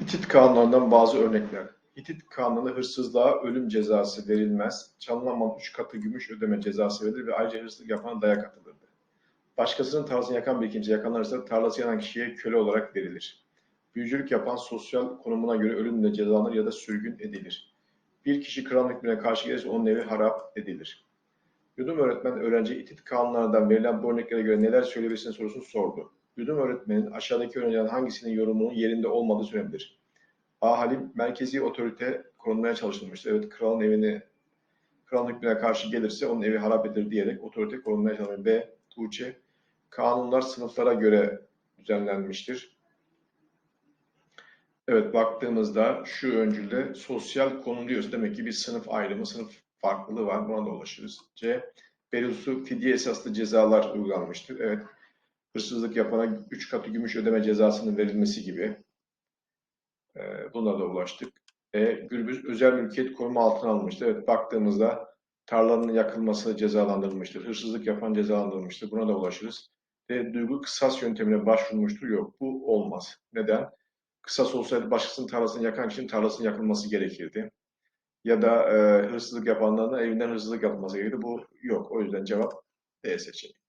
Hitit kanunlarından bazı örnekler. Hitit kanunu hırsızlığa ölüm cezası verilmez. Çalınan üç katı gümüş ödeme cezası verilir ve ayrıca hırsızlık yapana dayak atılırdı. Başkasının tarlasını yakan bir kimse yakalanırsa tarlası yanan kişiye köle olarak verilir. Büyücülük yapan sosyal konumuna göre ölümle cezalanır ya da sürgün edilir. Bir kişi kralın hükmüne karşı gelirse onun evi harap edilir. Yudum öğretmen öğrenci itit kanunlarından verilen bu örneklere göre neler söyleyebilirsin sorusunu sordu. Yudum öğretmenin aşağıdaki örneklerden hangisinin yorumunun yerinde olmadığı söylenebilir. A. Halim merkezi otorite korunmaya çalışılmıştır. Evet kralın evini kralın hükmüne karşı gelirse onun evi harap edilir diyerek otorite korunmaya çalışılmıştır. B. Tuğçe kanunlar sınıflara göre düzenlenmiştir. Evet baktığımızda şu öncülde sosyal konum diyoruz. Demek ki bir sınıf ayrımı, sınıf farklılığı var. Buna da ulaşırız. C. Belusu fidye esaslı cezalar uygulanmıştır. Evet hırsızlık yapana 3 katı gümüş ödeme cezasının verilmesi gibi. E, buna da ulaştık. E, Gürbüz özel mülkiyet koruma altına alınmıştır. Evet baktığımızda tarlanın yakılması cezalandırılmıştır. Hırsızlık yapan cezalandırılmıştır. Buna da ulaşırız. Ve duygu kısas yöntemine başvurmuştur. Yok bu olmaz. Neden? Kısas olsaydı başkasının tarlasını yakan kişinin tarlasının yakılması gerekirdi. Ya da e, hırsızlık yapanların evinden hırsızlık yapılması gerekirdi. Bu yok. O yüzden cevap D seçeneğidir.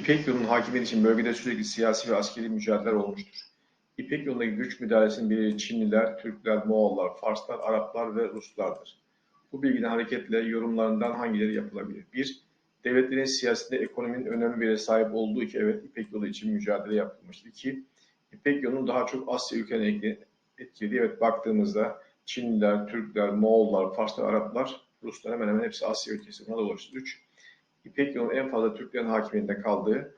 İpek yolunun hakimiyeti için bölgede sürekli siyasi ve askeri mücadeleler olmuştur. İpek yolundaki güç müdahalesinin biri Çinliler, Türkler, Moğollar, Farslar, Araplar ve Ruslardır. Bu bilgiden hareketle yorumlarından hangileri yapılabilir? 1. Devletlerin siyasetinde ekonominin önemli bir yere sahip olduğu için evet İpek yolu için mücadele yapılmıştır. 2. İpek yolunun daha çok Asya ülkelerine etkilediği evet baktığımızda Çinliler, Türkler, Moğollar, Farslar, Araplar, Ruslar hemen hemen hepsi Asya ülkesi. Buna da ulaştı. 3. İpek yolunun en fazla Türklerin hakimiyetinde kaldığı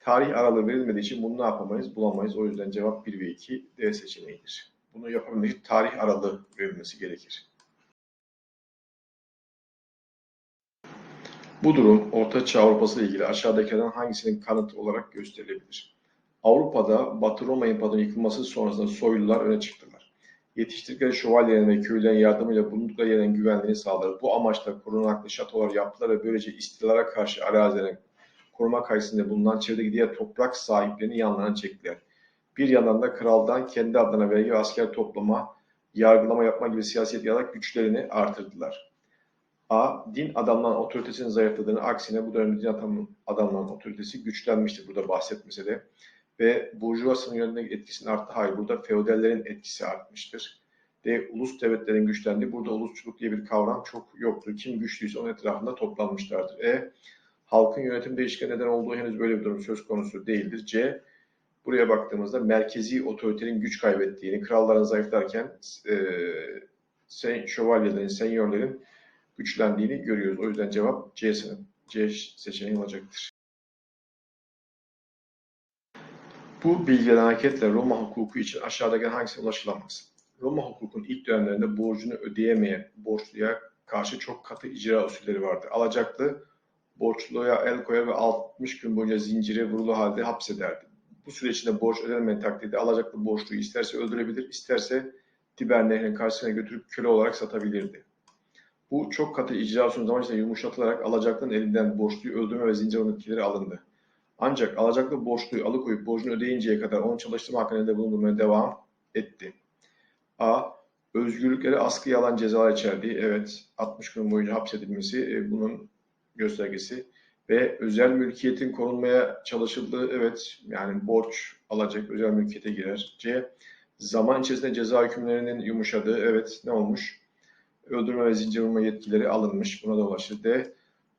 tarih aralığı verilmediği için bunu ne yapamayız? Bulamayız. O yüzden cevap 1 ve 2 D seçeneğidir. Bunu yapabilmek için tarih aralığı verilmesi gerekir. Bu durum Orta Çağ Avrupası ile ilgili aşağıdakilerden hangisinin kanıtı olarak gösterilebilir? Avrupa'da Batı Roma İmparatorluğu'nun yıkılması sonrasında soylular öne çıktılar. Yetiştirdikleri şövalyelerin ve köylülerin yardımıyla bulundukları yerin güvenliğini sağladılar. Bu amaçla korunaklı şatolar yaptılar ve böylece istilara karşı arazilerin koruma karşısında bulunan çevredeki diğer toprak sahiplerini yanlarına çektiler. Bir yandan da kraldan kendi adına vergi ve asker toplama, yargılama yapma gibi siyasiyet yaparak güçlerini artırdılar. A. Din adamların otoritesinin zayıfladığını, aksine bu dönemde din adamların otoritesi güçlenmiştir burada bahsetmese de. Ve Burjuva sınır yönetindeki etkisinin arttı. Hayır, burada feodallerin etkisi artmıştır. D. Ulus devletlerin güçlendiği. Burada ulusçuluk diye bir kavram çok yoktur. Kim güçlüyse onun etrafında toplanmışlardır. E. Halkın yönetim değişikliği neden olduğu henüz böyle bir durum söz konusu değildir. C. Buraya baktığımızda merkezi otoritenin güç kaybettiğini, kralların zayıflarken e, sen, şövalyelerin, senyörlerin güçlendiğini görüyoruz. O yüzden cevap C, C seçeneği olacaktır. Bu bilgiden hareketle Roma hukuku için aşağıdaki hangisine ulaşılamaz? Roma hukukun ilk dönemlerinde borcunu ödeyemeyen borçluya karşı çok katı icra usulleri vardı. Alacaklı borçluya el koyar ve 60 gün boyunca zincire vurulu halde hapsederdi. Bu süre içinde borç ödenmeyen takdirde alacaklı borçluyu isterse öldürebilir, isterse Tiber Nehri'nin karşısına götürüp köle olarak satabilirdi. Bu çok katı icra usulü zaman içinde yumuşatılarak alacaklının elinden borçluyu öldürme ve zincir etkileri alındı. Ancak alacaklı borçluyu alıkoyup borcunu ödeyinceye kadar onu çalıştırma hakkında elde bulundurmaya devam etti. A. Özgürlükleri askıya alan cezalar içerdiği, evet 60 gün boyunca hapsedilmesi e, bunun göstergesi ve özel mülkiyetin korunmaya çalışıldığı, evet yani borç alacak özel mülkiyete girer. C. Zaman içerisinde ceza hükümlerinin yumuşadığı, evet ne olmuş? Öldürme ve zincir yetkileri alınmış, buna da ulaşır. D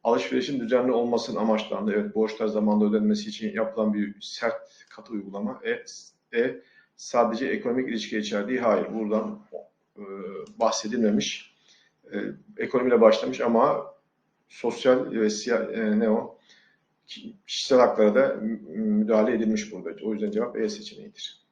alışverişin düzenli olmasının amaçlandı. Evet borçlar zamanında ödenmesi için yapılan bir sert katı uygulama. E, e sadece ekonomik ilişki içerdiği hayır. Buradan e, bahsedilmemiş. E, ekonomiyle başlamış ama sosyal ve siyah, e, ne o kişisel haklara da müdahale edilmiş burada. O yüzden cevap E seçeneğidir.